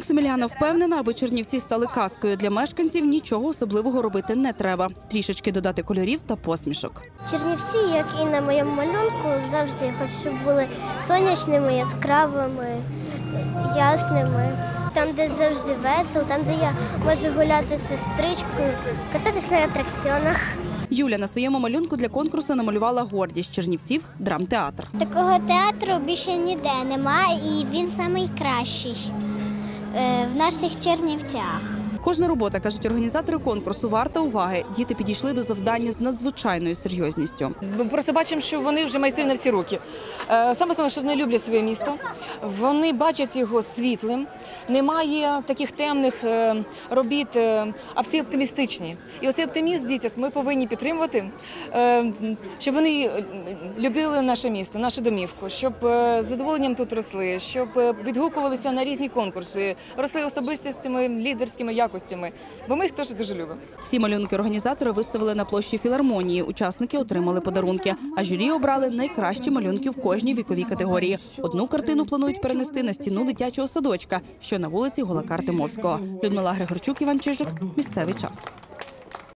Максиміліана впевнена, аби Чернівці стали казкою для мешканців, нічого особливого робити не треба. Трішечки додати кольорів та посмішок. Чернівці, як і на моєму малюнку, завжди я хочу, щоб були сонячними, яскравими, ясними. Там, де завжди весело, там, де я можу гуляти з сестричкою, кататись на атракціонах. Юля на своєму малюнку для конкурсу намалювала гордість Чернівців драмтеатр. Такого театру більше ніде немає, і він найкращий E, w naszych Czerniewcach. Кожна робота, кажуть організатори конкурсу, варта уваги. Діти підійшли до завдання з надзвичайною серйозністю. Ми просто бачимо, що вони вже майстри на всі руки. Е, Саме що вони люблять своє місто. Вони бачать його світлим. Немає таких темних е, робіт, е, а всі оптимістичні. І оцей оптимізм в дітях ми повинні підтримувати, щоб вони любили наше місто, нашу домівку, щоб з задоволенням тут росли, щоб відгукувалися на різні конкурси, росли особистостями, лідерськими якостями. Бо ми їх теж дуже любимо. Всі малюнки організатори виставили на площі філармонії. Учасники отримали подарунки. А журі обрали найкращі малюнки в кожній віковій категорії. Одну картину планують перенести на стіну дитячого садочка, що на вулиці Голакар Артемовського. Людмила Григорчук, Іван Чижик. Місцевий час.